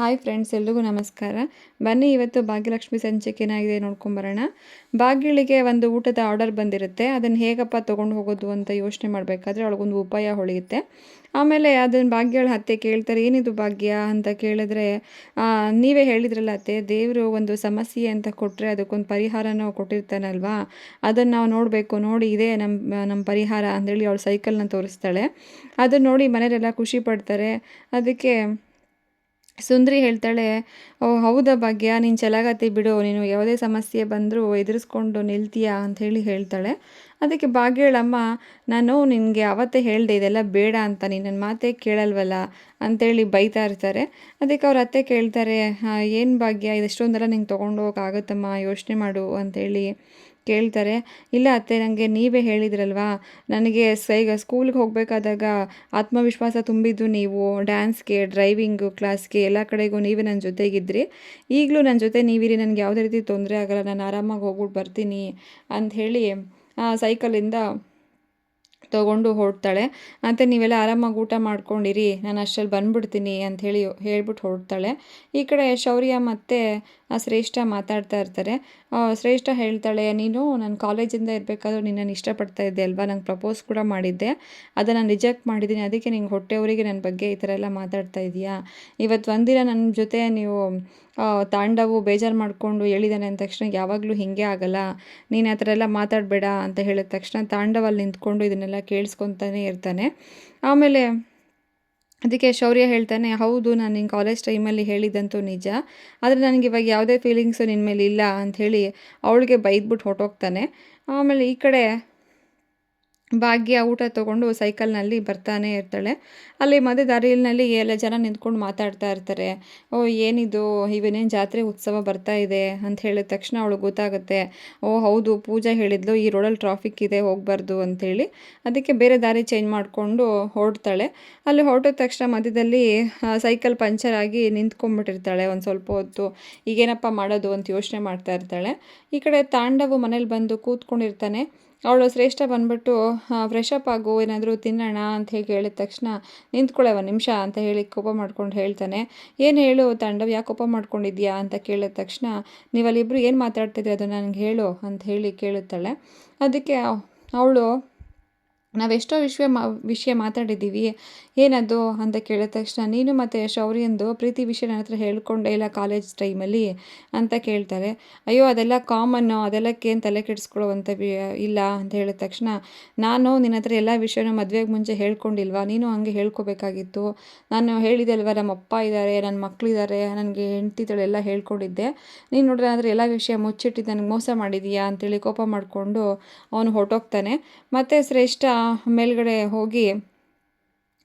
Hi friends, ಎಲ್ರಿಗೂ ನಮಸ್ಕಾರ. ಬನ್ನಿ ಇವತ್ತು ಭಾಗ್ಯಲಕ್ಷ್ಮಿ ಸಂಚಿಕೆ ಏನಾಗಿದೆ ನೋಡ್ಕೊಂಬರೋಣ ಭಾಗ್ಯಳಿಗೆ ಒಂದು ಊಟದ ಆರ್ಡರ್ ಬಂದಿರುತ್ತೆ. ಅದನ್ನು ಹೇಗಪ್ಪ ತೊಗೊಂಡು ಹೋಗೋದು ಅಂತ ಯೋಚನೆ ಮಾಡಬೇಕಾದ್ರೆ ಅವಳಿಗೊಂದು ಉಪಾಯ ಹೊಳೆಯುತ್ತೆ. ಆಮೇಲೆ ಅದನ್ನು ಭಾಗ್ಯಳ ಅತ್ತೆ ಕೇಳ್ತಾರೆ, ಏನಿದು ಭಾಗ್ಯ? ಅಂತ ಕೇಳಿದ್ರೆ ನೀವೇ ಹೇಳಿದ್ರಲ್ಲ ಅತ್ತೆ, ದೇವರು ಒಂದು ಸಮಸ್ಯೆ ಅಂತ ಕೊಟ್ಟರೆ ಅದಕ್ಕೊಂದು ಪರಿಹಾರನ ಕೊಟ್ಟಿರ್ತಾನಲ್ವಾ? ಅದನ್ನು ನಾವು ನೋಡಬೇಕು, ನೋಡಿ ಇದೇ ನಮ್ಮ ನಮ್ಮ ಪರಿಹಾರ. ಅಂದೇಳಿ ಅವಳು ಸೈಕಲ್ನ ತೋರಿಸ್ತಾಳೆ. ಅದನ್ನು ನೋಡಿ ಮನೆಯಲ್ಲೆಲ್ಲ ಖುಷಿ ಪಡ್ತಾರೆ. ಅದಕ್ಕೆ ಸುಂದ್ರಿ ಹೇಳ್ತಾಳೆ, ಓ, ಹೌದಾ ಭಾಗ್ಯ, ನೀನು ಚಲಗತಿ ಬಿಡು, ನೀನು ಯಾವುದೇ ಸಮಸ್ಯೆ ಬಂದರೂ ಎದುರಿಸ್ಕೊಂಡು ನಿಲ್ತೀಯಾ? ಹೇಳಿ ಹೇಳ್ತಾಳೆ. ಅದಕ್ಕೆ ಭಾಗ್ಯಳಮ್ಮ ನಾನು ನಿನಗೆ ಅವತ್ತೇ ಹೇಳಿದೆ, ಇದೆಲ್ಲ ಬೇಡ ಅಂತ, ನೀನು ನನ್ನ ಮಾತೇ ಕೇಳಲ್ವಲ್ಲ? ಅಂತೇಳಿ ಬೈತಾ ಇರ್ತಾರೆ. ಅದಕ್ಕೆ ಅವ್ರ ಅತ್ತೆ ಕೇಳ್ತಾರೆ ಏನು ಭಾಗ್ಯ, ಇದೆಷ್ಟೊಂದೆಲ್ಲ ನಿಂಗೆ ತೊಗೊಂಡು ಹೋಗೋಕ್ಕಾಗತ್ತಮ್ಮ ಯೋಚನೆ ಮಾಡು ಅಂತೇಳಿ ಕೇಳ್ತಾರೆ, ಇಲ್ಲ ಅತ್ತೆ ನನಗೆ ನೀವೇ ಹೇಳಿದ್ರಲ್ವಾ? ನನಗೆ ಈಗ ಸ್ಕೂಲ್ಗೆ ಹೋಗಬೇಕಾದಾಗ ಆತ್ಮವಿಶ್ವಾಸ ತುಂಬಿದ್ದು ನೀವು, ಡ್ಯಾನ್ಸ್ಗೆ, ಡ್ರೈವಿಂಗು, ಕ್ಲಾಸ್ಗೆ ಎಲ್ಲ ಕಡೆಗೂ ನೀವೇ ನನ್ನ ಜೊತೆಗಿದ್ರಿ. ಈಗಲೂ ನನ್ನ ಜೊತೆ ನೀವಿರಿ, ನನಗೆ ಯಾವುದೇ ರೀತಿ ತೊಂದರೆ ಆಗಲ್ಲ, ನಾನು ಆರಾಮಾಗಿ ಹೋಗ್ಬಿಟ್ಟು ಬರ್ತೀನಿ ಅಂತ ಅಂಥೇಳಿ ಸೈಕಲಿಂದ ತೊಗೊಂಡು ಹೊರಡ್ತಾಳೆ. ಮತ್ತು ನೀವೆಲ್ಲ ಆರಾಮಾಗಿ ಊಟ ಮಾಡ್ಕೊಂಡಿರಿ, ನಾನು ಅಷ್ಟರಲ್ಲಿ ಅಂತ ಹೇಳಿ ಹೇಳ್ಬಿಟ್ಟು ಹೊರಡ್ತಾಳೆ. ಈ ಕಡೆ ಶೌರ್ಯ ಮತ್ತು ಆ ಶ್ರೇಷ್ಠ ಮಾತಾಡ್ತಾ ಇರ್ತಾರೆ. ಶ್ರೇಷ್ಠ ಹೇಳ್ತಾಳೆ, ನೀನು ನಾನು ಕಾಲೇಜಿಂದ ಇರಬೇಕಾದ್ರೂ ನಿನ್ನನ್ನು ಇಷ್ಟಪಡ್ತಾ ಇದ್ದೆ ಅಲ್ವಾ? ನಂಗೆ ಪ್ರಪೋಸ್ ಕೂಡ ಮಾಡಿದ್ದೆ. ಅದನ್ನು ನಾನು ರಿಜೆಕ್ಟ್ ಮಾಡಿದ್ದೀನಿ. ಅದಕ್ಕೆ ನಿಂಗೆ ಹೊಟ್ಟೆಯವರಿಗೆ ನನ್ನ ಬಗ್ಗೆ ಈ ಥರ ಎಲ್ಲ ಮಾತಾಡ್ತಾ ಇದೆಯಾ? ಇವತ್ತು ಒಂದಿನ ನನ್ನ ಜೊತೆ ನೀವು ತಾಂಡವು ಬೇಜಾರು ಮಾಡಿಕೊಂಡು ಹೇಳಿದ್ದಾನೆ ಅಂದ ತಕ್ಷಣ ಯಾವಾಗಲೂ ಹೀಗೆ ಆಗಲ್ಲ. ನೀನು ಆ ಥರ ಎಲ್ಲ ಮಾತಾಡಬೇಡ ಅಂತ ಹೇಳಿದ ತಕ್ಷಣ ತಾಂಡವಲ್ಲಿ ನಿಂತ್ಕೊಂಡು ಇದನ್ನೆಲ್ಲ ಕೇಳಿಸ್ಕೊತಾನೆ ಇರ್ತಾನೆ. ಆಮೇಲೆ ಅದಕ್ಕೆ ಶೌರ್ಯ ಹೇಳ್ತಾನೆ, ಹೌದು, ನಾನು ನಿನ್ನ ಕಾಲೇಜ್ ಟೈಮಲ್ಲಿ ಹೇಳಿದ್ದಂತೂ ನಿಜ. ಆದರೆ ನನಗೆ ಇವಾಗ ಯಾವುದೇ ಫೀಲಿಂಗ್ಸು ನಿನ್ನ ಮೇಲೆ ಇಲ್ಲ ಅಂಥೇಳಿ ಅವಳಿಗೆ ಬೈದ್ಬಿಟ್ಟು ಹೊಟ್ಟೋಗ್ತಾನೆ ಆಮೇಲೆ ಈ ಕಡೆ ಭಾಗ್ಯ ಊಟ ತಗೊಂಡು ಸೈಕಲ್ನಲ್ಲಿ ಬರ್ತಾನೆ ಇರ್ತಾಳೆ. ಅಲ್ಲಿ ಮದುವೆ ದಾರಿಯಲ್ಲಿ ಎಲ್ಲ ಜನ ನಿಂತ್ಕೊಂಡು ಮಾತಾಡ್ತಾ ಇರ್ತಾರೆ. ಓ, ಏನಿದು? ಇವನೇನು ಜಾತ್ರೆ ಉತ್ಸವ ಬರ್ತಾ ಇದೆ ಅಂತ ಹೇಳಿದ ತಕ್ಷಣ ಅವಳು ಗೊತ್ತಾಗುತ್ತೆ. ಓ, ಹೌದು, ಪೂಜಾ ಹೇಳಿದ್ಲು, ಈ ರೋಡಲ್ಲಿ ಟ್ರಾಫಿಕ್ ಇದೆ, ಹೋಗಬಾರ್ದು ಅಂಥೇಳಿ ಅದಕ್ಕೆ ಬೇರೆ ದಾರಿ ಚೇಂಜ್ ಮಾಡಿಕೊಂಡು ಹೊರಡ್ತಾಳೆ. ಅಲ್ಲಿ ಹೊರಟಿದ ತಕ್ಷಣ ಮಧ್ಯದಲ್ಲಿ ಸೈಕಲ್ ಪಂಚರ್ ಆಗಿ ನಿಂತ್ಕೊಂಡ್ಬಿಟ್ಟಿರ್ತಾಳೆ ಒಂದು ಸ್ವಲ್ಪ ಹೊತ್ತು. ಈಗೇನಪ್ಪ ಮಾಡೋದು ಅಂತ ಯೋಚನೆ ಮಾಡ್ತಾ ಇರ್ತಾಳೆ. ಈ ಕಡೆ ತಾಂಡವು ಮನೇಲಿ ಬಂದು ಕೂತ್ಕೊಂಡಿರ್ತಾನೆ. ಅವಳು ಶ್ರೇಷ್ಠ ಬಂದ್ಬಿಟ್ಟು ಫ್ರೆಶ್ ಅಪ್ ಆಗು, ಏನಾದರೂ ತಿನ್ನೋಣ ಅಂತ ಹೇಳಿ ಹೇಳಿದ ತಕ್ಷಣ ನಿಂತ್ಕೊಳ್ಳೆ ಒಂದು ನಿಮಿಷ ಅಂತ ಹೇಳಿ ಕೋಪ ಮಾಡ್ಕೊಂಡು ಹೇಳ್ತಾನೆ. ಏನು ಹೇಳು ತಾಂಡವ್, ಯಾಕೆ ಕೋಪ ಮಾಡ್ಕೊಂಡಿದ್ಯಾ? ಅಂತ ಕೇಳಿದ ತಕ್ಷಣ ನೀವಲ್ಲಿಬ್ಬರು ಏನು ಮಾತಾಡ್ತಿದ್ರಿ? ಅದು ನನಗೆ ಹೇಳು ಅಂತ ಹೇಳಿ ಕೇಳುತ್ತಾಳೆ. ಅದಕ್ಕೆ ಅವಳು ನಾವೆಷ್ಟೋ ವಿಷಯ ಮಾ, ವಿಷಯ ಮಾತಾಡಿದ್ದೀವಿ. ಏನದು ಅಂತ ಕೇಳಿದ ತಕ್ಷಣ, ನೀನು ಮತ್ತು ಶೌರ್ಯಂದು ಪ್ರೀತಿ ವಿಷಯ ನನ್ನ ಹತ್ರ ಹೇಳ್ಕೊಂಡೆ ಇಲ್ಲ ಕಾಲೇಜ್ ಟೈಮಲ್ಲಿ ಅಂತ ಕೇಳ್ತಾರೆ. ಅಯ್ಯೋ, ಅದೆಲ್ಲ ಕಾಮನ್ನು ಅದೆಲ್ಲಕ್ಕೇನು ತಲೆ ಕೆಡಿಸ್ಕೊಳ್ಳುವಂಥ ಇಲ್ಲ ಅಂತ ಹೇಳಿದ ತಕ್ಷಣ, ನಾನು ನಿನ್ನ ಹತ್ರ ಎಲ್ಲ ವಿಷಯನೂ ಮದುವೆಗೆ ಮುಂಚೆ ಹೇಳ್ಕೊಂಡಿಲ್ವಾ? ನೀನು ಹಂಗೆ ಹೇಳ್ಕೊಬೇಕಾಗಿತ್ತು. ನಾನು ಹೇಳಿದೆ ಅಲ್ವಾ ನಮ್ಮ ಅಪ್ಪ ಇದ್ದಾರೆ ನನ್ನ ಮಕ್ಕಳಿದ್ದಾರೆ ನನಗೆ ಹೆಂಡ್ತಿಗಳು ಎಲ್ಲ ಹೇಳ್ಕೊಂಡಿದ್ದೆ. ನೀನು ನೋಡಿದ್ರೆ ಅಂದರೆ ಎಲ್ಲ ವಿಷಯ ಮುಚ್ಚಿಟ್ಟು ನನಗೆ ಮೋಸ ಮಾಡಿದೀಯಾ ಅಂತೇಳಿ ಕೋಪ ಮಾಡಿಕೊಂಡು ಅವನು ಹೊರಟೋಗ್ತಾನೆ. ಮತ್ತು ಶ್ರೇಷ್ಠ ಮೇಲ್ಗಡೆ ಹೋಗಿ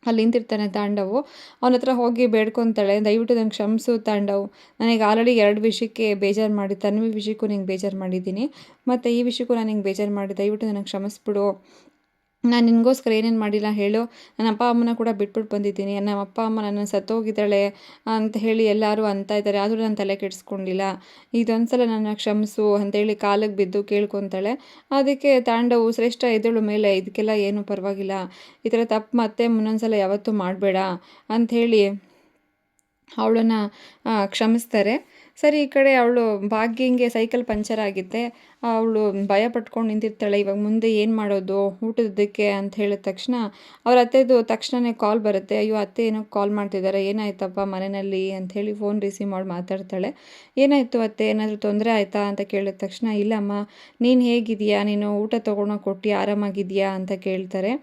ಅಲ್ಲಿ ನಿಂತಿರ್ತಾನೆ ತಾಂಡವು. ಅವನ ಹತ್ರ ಹೋಗಿ ಬೇಡ್ಕೊತಾಳೆ. ದಯವಿಟ್ಟು ನಂಗೆ ಕ್ಷಮಿಸು ತಾಂಡವು. ನನಗೆ ಆಲ್ರೆಡಿ ಎರಡು ವಿಷಯಕ್ಕೆ ಬೇಜಾರು ಮಾಡಿ, ತನ್ವಿ ವಿಷಯಕ್ಕೂ ನಿಂಗೆ ಬೇಜಾರು ಮಾಡಿದ್ದೀನಿ. ಮತ್ತು ಈ ವಿಷಯಕ್ಕೂ ನಾನು ನಿಂಗೆ ಬೇಜಾರು ಮಾಡಿ, ದಯವಿಟ್ಟು ನನಗೆ ಕ್ಷಮಿಸ್ಬಿಡು. ನಾನು ನಿನಗೋಸ್ಕರ ಏನೇನು ಮಾಡಿಲ್ಲ ಹೇಳು. ನನ್ನ ಅಪ್ಪ ಅಮ್ಮನ ಕೂಡ ಬಿಟ್ಬಿಟ್ಟು ಬಂದಿದ್ದೀನಿ. ನಮ್ಮ ಅಪ್ಪ ಅಮ್ಮ ನನ್ನ ಸತ್ತೋಗಿದ್ದಾಳೆ ಅಂತ ಹೇಳಿ ಎಲ್ಲರೂ ಅಂತ ಇದ್ದಾರೆ. ಆದರೂ ನಾನು ತಲೆ ಕೆಡಿಸ್ಕೊಂಡಿಲ್ಲ. ಇದೊಂದ್ಸಲ ನನ್ನ ಕ್ಷಮಿಸು ಅಂತೇಳಿ ಕಾಲಿಗೆ ಬಿದ್ದು ಕೇಳ್ಕೊತಾಳೆ. ಅದಕ್ಕೆ ತಾಂಡವು ಶ್ರೇಷ್ಠ ಎದುಳು ಮೇಲೆ ಇದಕ್ಕೆಲ್ಲ ಏನು ಪರವಾಗಿಲ್ಲ. ಈ ಥರ ತಪ್ಪು ಮತ್ತೆ ಮುನ್ನೊಂದು ಯಾವತ್ತೂ ಮಾಡಬೇಡ ಅಂಥೇಳಿ ಅವಳನ್ನು ಕ್ಷಮಿಸ್ತಾರೆ. ಸರಿ, ಈ ಕಡೆ ಅವಳು ಭಾಗ್ಯಂಗೆ ಸೈಕಲ್ ಪಂಚರ್ ಆಗಿದ್ದೆ. ಅವಳು ಭಯ ಪಟ್ಕೊಂಡು ನಿಂತಿರ್ತಾಳೆ, ಇವಾಗ ಮುಂದೆ ಏನು ಮಾಡೋದು ಊಟದಕ್ಕೆ ಅಂತ ಹೇಳಿದ ತಕ್ಷಣ ಅವ್ರ ಅತ್ತೆದು ತಕ್ಷಣವೇ ಕಾಲ್ ಬರುತ್ತೆ. ಅಯ್ಯೋ, ಅತ್ತೆ ಏನೋ ಕಾಲ್ ಮಾಡ್ತಿದ್ದಾರೆ ಏನಾಯ್ತಪ್ಪ ಮನೆಯಲ್ಲಿ ಅಂಥೇಳಿ ಫೋನ್ ರಿಸೀವ್ ಮಾಡಿ ಮಾತಾಡ್ತಾಳೆ. ಏನಾಯಿತು ಅತ್ತೆ, ಏನಾದರೂ ತೊಂದರೆ ಆಯಿತಾ ಅಂತ ಕೇಳಿದ ತಕ್ಷಣ, ಇಲ್ಲಮ್ಮ, ನೀನು ಹೇಗಿದೆಯಾ? ನೀನು ಊಟ ತೊಗೊಂಡೋಗಿ ಕೊಟ್ಟು ಆರಾಮಾಗಿದೆಯಾ? ಅಂತ ಕೇಳ್ತಾರೆ.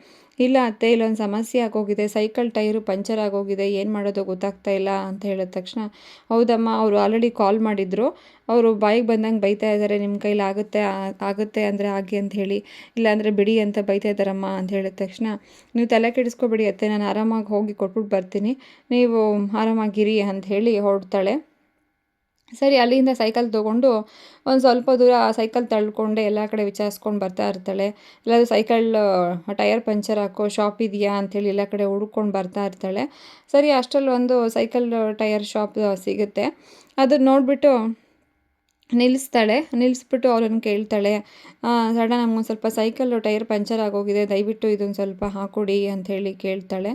ಇಲ್ಲ ಅತ್ತೆ ಇಲ್ಲೊಂದು ಸಮಸ್ಯೆ ಆಗೋಗಿದೆ, ಸೈಕಲ್ ಟೈರು ಪಂಚರ್ ಆಗೋಗಿದೆ, ಏನು ಮಾಡೋದು ಗೊತ್ತಾಗ್ತಾ ಇಲ್ಲ ಅಂತ ಹೇಳಿದ ತಕ್ಷಣ, ಹೌದಮ್ಮ, ಅವರು ಆಲ್ರೆಡಿ ಕಾಲ್ ಮಾಡಿದ್ರು, ಅವರು ಬಾಯಿಗೆ ಬಂದಂಗೆ ಬೈತಾ ಇದ್ದಾರೆ ನಿಮ್ಮ ಕೈಲಿ ಆಗುತ್ತೆ ಆಗುತ್ತೆ ಅಂದರೆ ಆಗಿ ಅಂತ ಹೇಳಿ ಇಲ್ಲಾಂದರೆ ಬಿಡಿ ಅಂತ ಬೈತಾ ಇದ್ದಾರಮ್ಮ ಅಂತ ಹೇಳಿದ ತಕ್ಷಣ, ನೀವು ತಲೆ ಕೆಡಿಸ್ಕೊಬೇಡಿ ಅತ್ತೆ, ನಾನು ಆರಾಮಾಗಿ ಹೋಗಿ ಕೊಟ್ಬಿಟ್ಟು ಬರ್ತೀನಿ, ನೀವು ಆರಾಮಾಗಿರಿ ಅಂತ ಹೇಳಿ ಹೊರಡ್ತಾಳೆ. ಸರಿ, ಅಲ್ಲಿಂದ ಸೈಕಲ್ ತೊಗೊಂಡು ಒಂದು ಸ್ವಲ್ಪ ದೂರ ಸೈಕಲ್ ತಳ್ಕೊಂಡೆ, ಎಲ್ಲ ಕಡೆ ವಿಚಾರಿಸ್ಕೊಂಡು ಬರ್ತಾ ಇರ್ತಾಳೆ. ಎಲ್ಲಾದರೂ ಸೈಕಲ್ ಟಯರ್ ಪಂಚರ್ ಹಾಕೋ ಶಾಪ್ ಇದೆಯಾ ಅಂಥೇಳಿ ಎಲ್ಲ ಕಡೆ ಹುಡ್ಕೊಂಡು ಬರ್ತಾ ಇರ್ತಾಳೆ. ಸರಿ ಅಷ್ಟರಲ್ಲಿ ಒಂದು ಸೈಕಲ್ ಟಯರ್ ಶಾಪ್ ಸಿಗುತ್ತೆ. ಅದನ್ನ ನೋಡಿಬಿಟ್ಟು ನಿಲ್ಲಿಸ್ತಾಳೆ, ನಿಲ್ಲಿಸ್ಬಿಟ್ಟು ಅವ್ರನ್ನ ಕೇಳ್ತಾಳೆ ಸಡನ್ ನಮ್ಗೊಂದು ಸ್ವಲ್ಪ ಸೈಕಲ್ಲು ಟೈರ್ ಪಂಚರ್ ಆಗೋಗಿದೆ, ದಯವಿಟ್ಟು ಇದೊಂದು ಸ್ವಲ್ಪ ಹಾಕೊಡಿ ಅಂತ ಹೇಳಿ ಕೇಳ್ತಾಳೆ.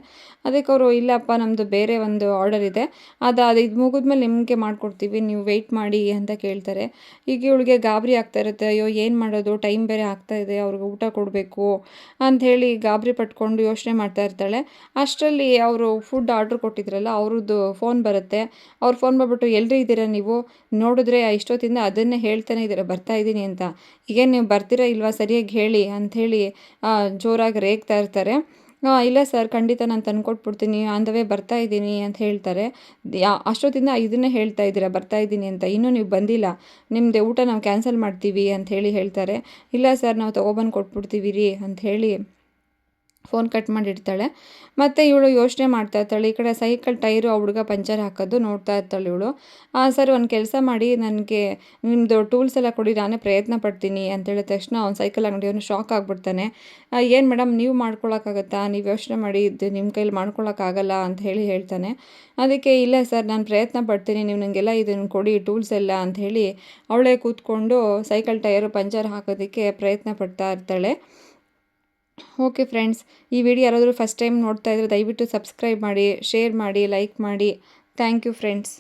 ಅದಕ್ಕೆ ಅವರು, ಇಲ್ಲಪ್ಪ ನಮ್ಮದು ಬೇರೆ ಒಂದು ಆರ್ಡರ್ ಇದೆ, ಅದು ಅದು ಇದು ಮುಗಿದ್ಮೇಲೆ ನಿಮಗೆ ಮಾಡಿಕೊಡ್ತೀವಿ, ನೀವು ವೆಯ್ಟ್ ಮಾಡಿ ಅಂತ ಕೇಳ್ತಾರೆ. ಈಗ ಇವಳಿಗೆ ಗಾಬರಿ ಆಗ್ತಾ ಇರುತ್ತೆ, ಅಯ್ಯೋ, ಏನು ಮಾಡೋದು? ಟೈಮ್ ಬೇರೆ ಆಗ್ತಾ ಇದೆ, ಅವ್ರಿಗೆ ಊಟ ಕೊಡಬೇಕು ಅಂಥೇಳಿ ಗಾಬರಿ ಪಟ್ಕೊಂಡು ಯೋಚನೆ ಮಾಡ್ತಾ ಇರ್ತಾಳೆ. ಅಷ್ಟರಲ್ಲಿ ಅವರು ಫುಡ್ ಆರ್ಡ್ರ್ ಕೊಟ್ಟಿದ್ರಲ್ಲ, ಅವ್ರದ್ದು ಫೋನ್ ಬರುತ್ತೆ. ಅವ್ರ ಫೋನ್ ಬಂದ್ಬಿಟ್ಟು ಎಲ್ಲರೂ ಇದ್ದೀರಾ ನೀವು? ನೋಡಿದ್ರೆ ಇಷ್ಟೊತ್ತಿಂದ ಅದನ್ನೇ ಹೇಳ್ತಾನೆ ಇದ್ದೀರ, ಬರ್ತಾ ಇದ್ದೀನಿ ಅಂತ. ಈಗೇನು ನೀವು ಬರ್ತೀರಾ ಇಲ್ವಾ? ಸರಿಯಾಗಿ ಹೇಳಿ ಅಂಥೇಳಿ ಜೋರಾಗಿ ರೇಗ್ತಾ ಇರ್ತಾರೆ. ಇಲ್ಲ ಸರ್, ಖಂಡಿತ ನಾನು ತಂದ್ಕೊಟ್ಬಿಡ್ತೀನಿ ಆನ್ ದ ವೇ ಬರ್ತಾ ಇದ್ದೀನಿ ಅಂತ ಹೇಳ್ತಾರೆ. ಅಷ್ಟೊತ್ತಿಂದ ಇದನ್ನೇ ಹೇಳ್ತಾ ಇದ್ದೀರಾ, ಬರ್ತಾ ಇದ್ದೀನಿ ಅಂತ. ಇನ್ನೂ ನೀವು ಬಂದಿಲ್ಲ. ನಿಮ್ಮದೇ ಊಟ ನಾವು ಕ್ಯಾನ್ಸಲ್ ಮಾಡ್ತೀವಿ ಅಂತ ಹೇಳಿ ಹೇಳ್ತಾರೆ. ಇಲ್ಲ ಸರ್, ನಾವು ತೊಗೊಬಂದು ಕೊಟ್ಬಿಡ್ತೀವಿ ರೀ ಅಂತ ಹೇಳಿ ಫೋನ್ ಕಟ್ ಮಾಡಿಡ್ತಾಳೆ. ಮತ್ತು ಇವಳು ಯೋಚನೆ ಮಾಡ್ತಾ ಇರ್ತಾಳೆ, ಈ ಕಡೆ ಸೈಕಲ್, ಟೈರು ಆ ಹುಡುಗ ಪಂಚರ್ ಹಾಕೋದು ನೋಡ್ತಾ ಇರ್ತಾಳೆ ಇವಳು. ಸರ್, ಒಂದು ಕೆಲಸ ಮಾಡಿ, ನನಗೆ ನಿಮ್ಮದು ಟೂಲ್ಸ್ ಎಲ್ಲ ಕೊಡಿ, ನಾನೇ ಪ್ರಯತ್ನ ಪಡ್ತೀನಿ ಅಂತ ಹೇಳಿದ ತಕ್ಷಣ ಅವ್ನು ಸೈಕಲ್ ಅಂಗಡಿಯವನು ಶಾಕ್ ಆಗಿಬಿಡ್ತಾನೆ. ಏನು ಮೇಡಮ್ ನೀವು ಮಾಡ್ಕೊಳಕ್ಕಾಗತ್ತಾ? ನೀವು ಯೋಚನೆ ಮಾಡಿ, ಇದು ನಿಮ್ಮ ಕೈಲಿ ಮಾಡ್ಕೊಳಕ್ಕಾಗಲ್ಲ ಅಂತ ಹೇಳಿ ಹೇಳ್ತಾನೆ. ಅದಕ್ಕೆ, ಇಲ್ಲ ಸರ್, ನಾನು ಪ್ರಯತ್ನ ಪಡ್ತೀನಿ, ನೀವು ನನಗೆಲ್ಲ ಇದನ್ನು ಕೊಡಿ, ಟೂಲ್ಸ್ ಎಲ್ಲ ಅಂತ ಹೇಳಿ ಅವಳೇ ಕೂತ್ಕೊಂಡು ಸೈಕಲ್, ಟೈರು, ಪಂಚರ್ ಹಾಕೋದಕ್ಕೆ ಪ್ರಯತ್ನ ಪಡ್ತಾ ಇರ್ತಾಳೆ. ಓಕೆ ಫ್ರೆಂಡ್ಸ್, ಈ ವಿಡಿಯೋ ಯಾರಾದರೂ ಫಸ್ಟ್ ಟೈಮ್ ನೋಡ್ತಾ ಇದ್ದರೆ ದಯವಿಟ್ಟು ಸಬ್ಸ್ಕ್ರೈಬ್ ಮಾಡಿ ಶೇರ್ ಮಾಡಿ ಲೈಕ್ ಮಾಡಿ. Thank you friends